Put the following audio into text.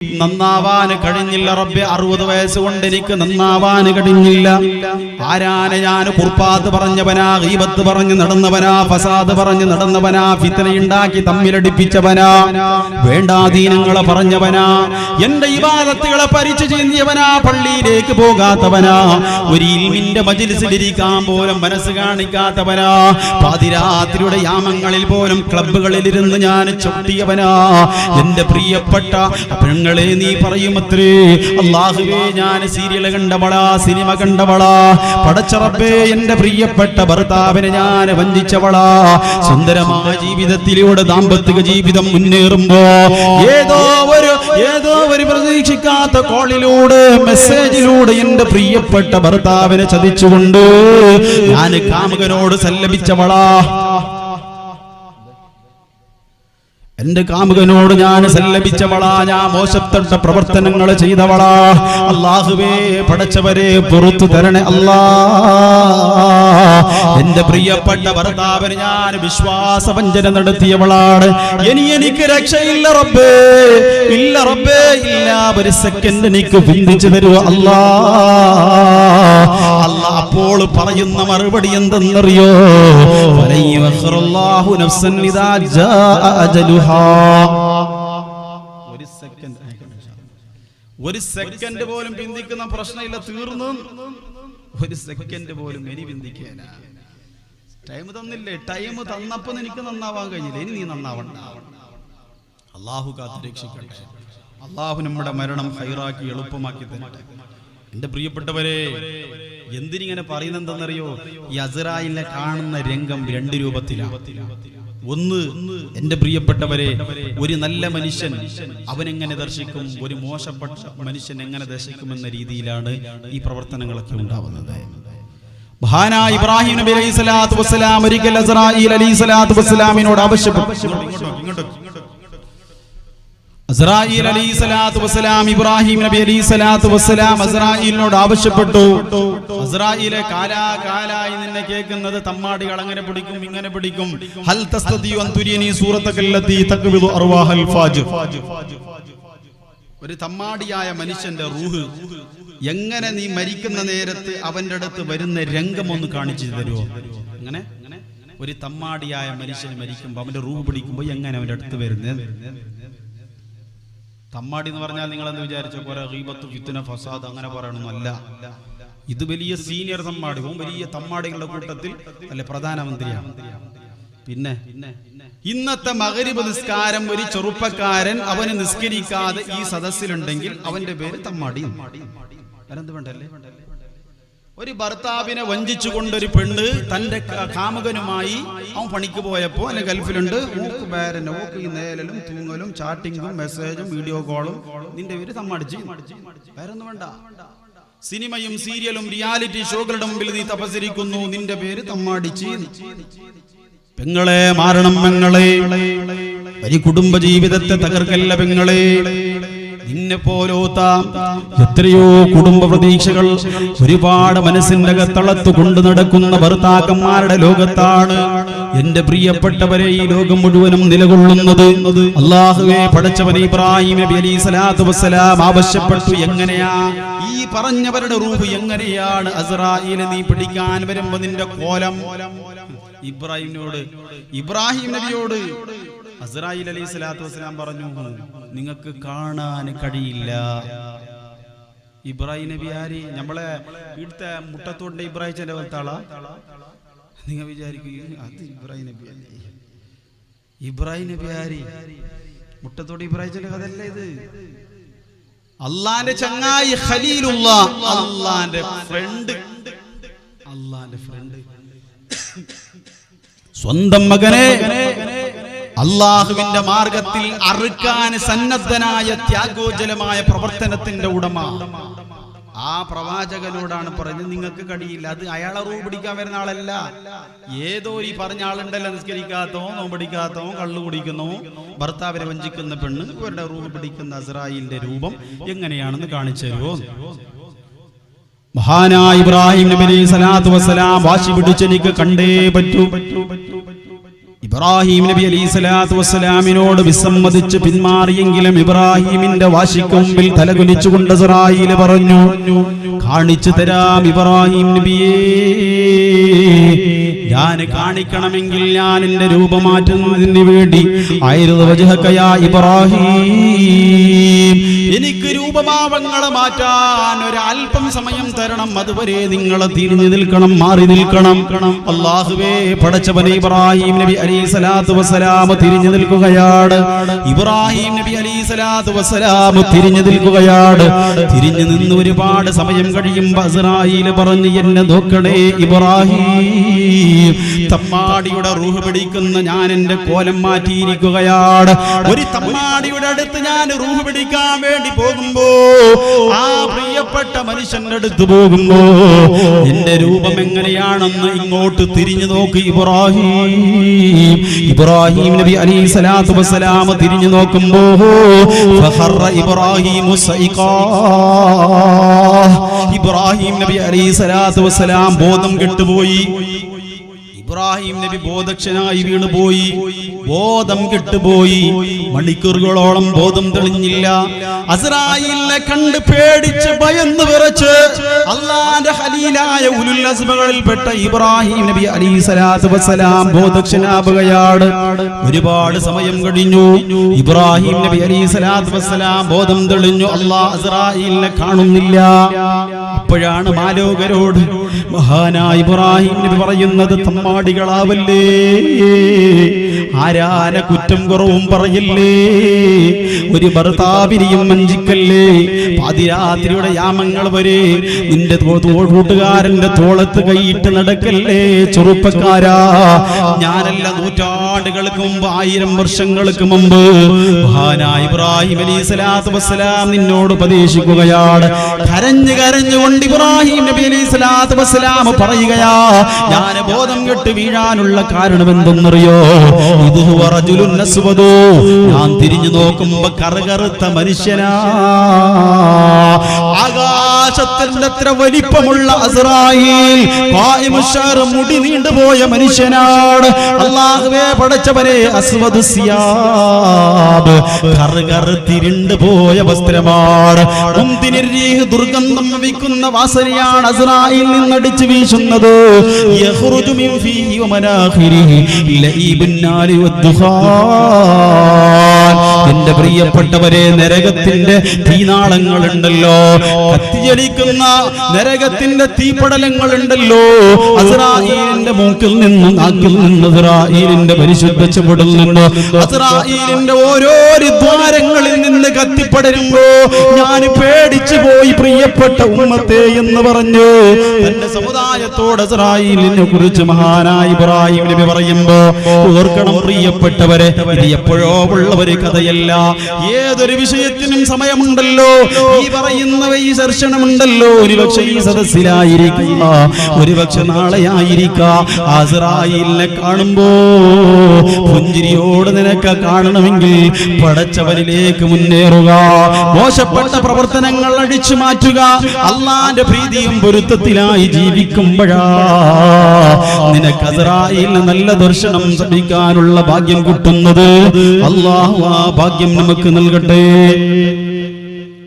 നന്നാവാന് കഴിഞ്ഞില്ല റബ്ബെ അറുപത് വയസ്സ് കൊണ്ട് എനിക്ക് നന്നാവാന് കഴിഞ്ഞില്ല. ആരാന ഞാൻ കുർപ്പാത്ത് പറഞ്ഞവനാ ഗീബത്ത് പറഞ്ഞ് നടന്നവനാ ഫസാദ് പറഞ്ഞ് നടന്നവനാ ഫിത്തനയുണ്ടാക്കി തമ്മിലടിപ്പിച്ചവനാ വേണ്ടാധീനങ്ങളെ പറഞ്ഞവനാ എന്റെ ഇവാദത്തുകളെ പരിച്ചു ചെയ്യുന്നവനാ പള്ളിയിലേക്ക് പോകാത്തവനാ ഒരു ഇൽമിന്റെ മജിലിസിലിരിക്കാൻ പോലും മനസ്സ് കാണിക്കാത്തവനാ പാതിരാത്രിയുടെ യാമങ്ങളിൽ പോലും ക്ലബുകളിലിരുന്ന് ഞാൻ ചൊട്ടിയവനാ എന്റെ പ്രിയപ്പെട്ട പെണ്ണുങ്ങളെ നീ പറയുമത്രേ അള്ളാഹുവേ ഞാൻ സീരിയൽ കണ്ടവളാ സിനിമ കണ്ടവളാ പടച്ചറപ്പേ എന്റെ പ്രിയപ്പെട്ട ഭർത്താവിനെ ഞാൻ വഞ്ചിച്ചവളാ. സുന്ദരമായ ജീവിതത്തിലൂടെ ദാമ്പത്തിക ജീവിതം മുന്നേറുമ്പോ ഏതോ ഒരു ഏതോ ഒരു പ്രതീക്ഷിക്കാത്ത കോളിലൂടെ മെസ്സേജിലൂടെ എന്റെ പ്രിയപ്പെട്ട ഭർത്താവിനെ ചതിച്ചുകൊണ്ട് ഞാൻ കാമുകനോട് സല്ലപിച്ചവളാ. എന്റെ കാമുകനോട് ഞാൻ സല്ലപിച്ചവളാ ഞാൻ മോശപ്പെട്ട പ്രവർത്തനങ്ങൾ ചെയ്തവളാ. അള്ളാഹുവേ പടച്ചവരെ പുറത്തു തരണേ അല്ലാ. എന്റെ പ്രിയപ്പെട്ട ഭർത്താവിന് ഞാൻ വിശ്വാസവഞ്ചന നടത്തിയവളാണ്. ഇനി എനിക്ക് രക്ഷയില്ല റബ്ബേ. ഇല്ല റബ്ബേ ഇല്ല ഒരു സെക്കൻഡ് എനിക്ക് വിന്ദിച്ചു തരൂ അല്ലാ. അല്ല അപ്പോൾ പറയുന്ന മറുപടി എന്തെന്നറിയോ? ഒരു സെക്കൻഡ് ഒരു സെക്കൻഡ് പോലും പിന്തിക്കുന്ന പ്രശ്നമില്ല തീർന്നു. ഒരു സെക്കൻഡ് പോലും ഇനി പിന്തിക്കാനാ ടൈം തന്നില്ലേ? ടൈം തന്നപ്പോ എനിക്ക് നന്നാവാൻ കഴിഞ്ഞില്ല. ഇനി നീ നന്നാവണ്ട. അള്ളാഹു കാത്ത് രക്ഷിക്കട്ടെ. അള്ളാഹു നമ്മുടെ മരണം ഹൈറാക്കി എളുപ്പമാക്കി തരട്ടെ. എന്റെ പ്രിയപ്പെട്ടവരെ എന്തിനിങ്ങനെ പറയുന്നത് എന്തെന്നറിയോ ഈ അസറായിലെ കാണുന്ന രംഗം രണ്ട് രൂപത്തിലാണ് ഒന്ന് എന്റെ പ്രിയപ്പെട്ടവരെ ഒരു നല്ല മനുഷ്യൻ അവനെങ്ങനെ ദർശിക്കും? ഒരു മോശപ്പെട്ട മനുഷ്യൻ എങ്ങനെ ദർശിക്കുമെന്ന രീതിയിലാണ് ഈ പ്രവർത്തനങ്ങളൊക്കെ ഉണ്ടാവുന്നത്. ഇബ്രാഹിം നബി അലൈഹി സ്വലാത്തു വസ്സലാം ഒരിക്കൽ അസ്രായിൽ അലൈഹി സ്വലാത്തു വസ്സലാമിനോട് ആവശ്യപ്പെട്ടു. അസ്രായിൽ അലൈഹി സ്വലാത്തു ഇബ്രാഹിം നബി അലി സ്വലാത്തു വസ്സലാം അസ്രായിലിനോട് ആവശ്യപ്പെട്ടു. അസ്രായിലെ കാലാ കാലായി നിന്നെ കേൾക്കുന്നത് തമ്മാടികൾ അങ്ങനെ പിടിക്കും ഇങ്ങനെ പിടിക്കും. ഹൽ തസ്തദിയു അൻ തുരിയനി സൂറത്തകല്ലത്തി അർവാഹൽ ഫാജിർ ഒരു തമ്മാടിയായ മനുഷ്യന്റെ റൂഹ് എങ്ങനെ നീ മരിക്കുന്ന നേരത്ത് അവന്റെ അടുത്ത് വരുന്ന രംഗം ഒന്ന് കാണിച്ചു തരുമോ അങ്ങനെ ഒരു തമ്മാടിയായ മനുഷ്യൻ മരിക്കുമ്പോൾ അവന്റെ റൂഹ് പിടിക്കുമ്പോൾ എങ്ങനെ അവന്റെ അടുത്ത് വരുന്നത് തമ്മാടി എന്ന് പറഞ്ഞാൽ നിങ്ങൾ എന്ന് വിചാരിച്ച കുറെ റീബത്ത് ഫിത്തുന ഫസാദ് അങ്ങനെ പറയണമെന്നല്ല ഇത് വലിയ സീനിയർ തമ്മാടി ഓം വലിയ തമ്മാടികളുടെ കൂട്ടത്തിൽ അല്ലെ പ്രധാനമന്ത്രിയാണ് പിന്നെ ഇന്നത്തെ മകരിബ് നിസ്കാരം ഒരു ചെറുപ്പക്കാരൻ അവന് നിസ്കരിക്കാതെ ഈ സദസ്സിലുണ്ടെങ്കിൽ അവന്റെ പേര് തമ്മാടി വേണ്ടല്ലേ വേണ്ടല്ലേ? ഒരു ഭർത്താവിനെ വഞ്ചിച്ചുകൊണ്ട് ഒരു പെണ്ണ് തന്റെ കാമുകനുമായി അവൻ പണിക്ക് പോയപ്പോ അല്ലെ ഗൾഫിലുണ്ട്. മൂക്ക് പേരനെ ഓക്ക് ഈ തൂങ്ങലും ചാറ്റിങ്ങും മെസ്സേജും വീഡിയോ കോളും നിന്റെ പേര് സമ്മടിച്ച് വേറൊന്നും വേണ്ട. സിനിമയും സീരിയലും റിയാലിറ്റി ഷോകളുടെ മുമ്പിൽ നീ തപസരിക്കുന്നു നിന്റെ പേര് തമ്മാടിച്ച്. പെങ്ങളെ മാറണം പെങ്ങളെ. ഒരു കുടുംബ ജീവിതത്തെ തകർക്കല്ല പെങ്ങളെ. നിന്നെ പോലോത്ത എത്രയോ കുടുംബ പ്രതീക്ഷകൾ ഒരുപാട് മനസ്സിന്റെ കത്തളത്ത് കൊണ്ടു നടക്കുന്ന ഭർത്താക്കന്മാരുടെ ലോകത്താണ് എന്റെ പ്രിയപ്പെട്ടവരെ ഈ ലോകം മുഴുവനും നിലകൊള്ളുന്നത്. അള്ളാഹുവെ പടച്ചവൻ ഇബ്രാഹിം നബി അലി ആവശ്യപ്പെട്ടു എങ്ങനെയാ? ഈ പറഞ്ഞവരുടെ റൂപ് എങ്ങനെയാണ്? നീ പിടിക്കാൻ വരുമ്പോ നിന്റെ കോലം? ഇബ്രാഹിമിനോട് ഇബ്രാഹിം നബിയോട് അസ്രായിൽ അലൈഹി സ്വലാത്തു വസ്സലാം പറഞ്ഞു നിങ്ങൾക്ക് കാണാൻ കഴിയില്ല. ഇബ്രാഹിം നബി ആരി? നമ്മളെ ഇവിടുത്തെ മുട്ടത്തോണ്ട് ഇബ്രാഹിം ചെന്റെ നിങ്ങൾ വിചാരിക്കും അത് ഇബ്രാഹിം നബി അല്ലേ? ഇബ്രാഹിം നബി ആരി? മുട്ടത്തോട് ഇബ്രാഹിം കഥയല്ല ഇത്? അള്ളാന്റെ ചങ്ങായി അള്ളാന്റെ ഫ്രണ്ട് അള്ളാന്റെ ഫ്രണ്ട് സ്വന്തം മകനെ അള്ളാഹുവിന്റെ മാർഗത്തിൽ അറുക്കാൻ സന്നദ്ധനായ ത്യാഗോജലമായ പ്രവർത്തനത്തിന്റെ ഉടമ. ആ പ്രവാചകനോടാണ് പറഞ്ഞത് നിങ്ങൾക്ക് കഴിയില്ല അത് അയാളെ റൂ പിടിക്കാൻ വരുന്ന ആളല്ല. ഏതോ ഈ പറഞ്ഞ ആളുണ്ടല്ലോ നിസ്കരിക്കാത്തോ നോമ്പടിക്കാത്തോ കള്ളു കുടിക്കുന്നോ. ഭർത്താവിനെ വഞ്ചിക്കുന്ന പെണ്ണ് ഇവരുടെ റൂ പിടിക്കുന്ന രൂപം എങ്ങനെയാണെന്ന് കാണിച്ചു തരുമോ? മഹാനായ ഇബ്രാഹിം നബി അലൈഹി വസ്സലാം വാശി പിടിച്ച് പറ്റൂ കണ്ടേ പറ്റൂ. ഇബ്രാഹിം നബി അലൈഹി സ്വലാത്തു വസ്സലാമിനോട് വിസമ്മതിച്ച് പിന്മാറിയെങ്കിലും ഇബ്രാഹിമിന്റെ വാശിക്ക് മുമ്പിൽ തലകുലിച്ചുകൊണ്ട് ഇസ്രായേൽ പറഞ്ഞു കാണിച്ചു തരാം ഇബ്രാഹിം നബിയേ. ഞാൻ കാണിക്കണമെങ്കിൽ ഞാൻ എന്റെ രൂപമാറ്റുന്നതിന് വേണ്ടി ആയിരുന്നു വജഹക്കയാ ഇബ്രാഹിം. എനിക്ക് രൂപഭാവങ്ങളെ മാറ്റാൻ ഒരു അല്പം സമയം തരണം. അതുവരെ നിങ്ങൾ തിരിഞ്ഞു നിൽക്കണം മാറി നിൽക്കണം. അള്ളാഹുവേ പടച്ചവനെ ഇബ്രാഹിം നബി അലൈഹി സ്വലാത്തു വസ്സലാം തിരിഞ്ഞു നിൽക്കുകയാണ്. ഇബ്രാഹിം നബി അലൈഹി സ്വലാത്തു വസ്സലാം തിരിഞ്ഞു നിൽക്കുകയാണ്. തിരിഞ്ഞു നിന്ന് ഒരുപാട് സമയം കഴിയുമ്പോൾ ഇസ്രായേൽ പറഞ്ഞു എന്നെ നോക്കണേ ഇബ്രാഹിം തമ്മാടിയുടെ റൂഹ് പിടിക്കുന്ന ഞാൻ എന്റെ കോലം മാറ്റിയിരിക്കുകയാണ്. ഒരു തമ്മാടിയുടെ അടുത്ത് ഞാൻ റൂഹ് പിടിക്കാൻ വേണ്ടി പോകുമ്പോ ആ പ്രിയപ്പെട്ട മനുഷ്യന്റെ അടുത്ത് പോകുമ്പോ എന്റെ രൂപം എങ്ങനെയാണെന്ന് ഇങ്ങോട്ട് തിരിഞ്ഞു നോക്കി ഇബ്രാഹിം. ഇബ്രാഹിം നബി അലൈഹി സ്വലാത്തു വസ്സലാം തിരിഞ്ഞു നോക്കുമ്പോ ഇബ്രാഹിം ഇബ്രാഹിം നബി അലൈഹി സ്വലാത്തു വസ്സലാം ബോധം കെട്ടുപോയി. ഇബ്രാഹിം നബി ബോധക്ഷനായി വീണുപോയി. ബോധം കെട്ടുപോയി. മണിക്കൂറുകളോളം ബോധം തെളിഞ്ഞില്ല. അസ്രായിലിനെ കണ്ട് പേടിച്ച് ഭയന്ന് വിറച്ച് അള്ളാന്റെ ഹലീലായ ഉലുൽ അസ്മകളിൽപ്പെട്ട ഇബ്രാഹിം നബി അലി സലാത്തു വസ്സലാം ബോധക്ഷനാവുകയാണ്. ഒരുപാട് സമയം കഴിഞ്ഞു. ഇബ്രാഹിം നബി അലി സലാത്തു വസ്സലാം ബോധം തെളിഞ്ഞു. അള്ളാഹ് അസ്രായിലിനെ കാണുന്നില്ല. അപ്പോഴാണ് മാലോകരോട് മഹാനായ ഇബ്രാഹിം നബി പറയുന്നത് തമ്മാടികളാവല്ലേ? ആരാന കുറ്റം കുറവും പറയില്ലേ? ഒരു ഭർത്താവിനെയും വഞ്ചിക്കല്ലേ? പാതിരാത്രിയുടെ യാമങ്ങൾ വരെ നിന്റെ കൂട്ടുകാരന്റെ തോളത്ത് കൈയിട്ട് നടക്കല്ലേ? ചെറുപ്പക്കാരാ ഞാനല്ല നൂറ്റാണ്ടുകൾക്ക് മുമ്പ് ആയിരം വർഷങ്ങൾക്ക് മുമ്പ് മഹാനായ ഇബ്രാഹിം അലി സ്വലാത്തു വസ്സലാം നിന്നോട് ഉപദേശിക്കുകയാണ്. കരഞ്ഞു കരഞ്ഞുകൊണ്ട് ഇബ്രാഹിം നബി അലൈഹി സ്വലാത്തു വസ്സലാം പറയുകയാ ഞാൻ ബോധം കെട്ട് വീഴാനുള്ള കാരണം എന്തെന്നറിയോ ഇത് ഹുവ റജുലുൻ അസ്വദു. ഞാൻ തിരിഞ്ഞു നോക്കുമ്പോ കറുകറുത്ത മനുഷ്യനാ. ആകാശത്തിന്റെ അത്ര വലിപ്പമുള്ള അസ്രായിൽ ഖായിമുശ്ശാർ മുടി നീണ്ടുപോയ മനുഷ്യനാണ്. അല്ലാഹുവേ പടച്ചവനെ അസ്വദു സിയാബ് കറുകറുത്തിരുണ്ട് പോയ വസ്ത്രമാണ് ദുർഗന്ധം വയ്ക്കുന്ന വാസനയാണ് അസ്രായിൽ നിന്നടിച്ചു വീശുന്നത്. യഖ്റുജു മിൻ ഫീഹി വമനാഖിരിഹി ലഈബുൻ നാരി വദ്ദുഖാൻ എന്റെ പ്രിയപ്പെട്ടവരെ നരകത്തിന്റെ തീനാളങ്ങൾ ഉണ്ടല്ലോ കത്തിയടിക്കുന്ന നരകത്തിന്റെ തീപടലങ്ങൾ ഉണ്ടല്ലോ അസ്രായേലിന്റെ മൂക്കിൽ നിന്നും നാക്കിൽ നിന്ന് അസ്രായേലിന്റെ പരിശുദ്ധ ചുവടിൽ ഓരോ ദ്വാരങ്ങളിൽ നിന്ന് കത്തിപ്പടരുമ്പോ ഞാൻ പേടിച്ചു പോയി പ്രിയപ്പെട്ട ഉമ്മത്തെ എന്ന് പറഞ്ഞു. തന്റെ സമുദായത്തോട് അസറായിലിനെ കുറിച്ച് മഹാനായി ഇബ്രാഹിം നബി പറയുമ്പോ ഓർക്കണം പ്രിയപ്പെട്ടവരെ ഇത് എപ്പോഴോ ഉള്ള ഒരു കഥയല്ല ഏതൊരു വിഷയത്തിനും സമയമുണ്ടല്ലോ. ഈ പറയുന്നവ ഈ ദർശനമുണ്ടല്ലോ. ഒരുപക്ഷെ ഈ സദസ്സിലായിരിക്കുക. ഒരുപക്ഷെ നാളെയായിരിക്കെ കാണുമ്പോ പുഞ്ചിരിയോട് നിനക്ക് കാണണമെങ്കിൽ പടച്ചവരിലേക്ക് മുന്നേറുക. മോശപ്പെട്ട പ്രവർത്തനങ്ങൾ അഴിച്ചു മാറ്റുക. അള്ളാന്റെ പ്രീതിയും പൊരുത്തത്തിലായി ജീവിക്കുമ്പോഴാ നിനക്ക് അസറായിൽ നല്ല ദർശനം ശ്രമിക്കാനുള്ള ഭാഗ്യം കിട്ടുന്നത്. അള്ളാഹു ആ ഭാഗ്യം നമുക്ക് നൽകട്ടെ.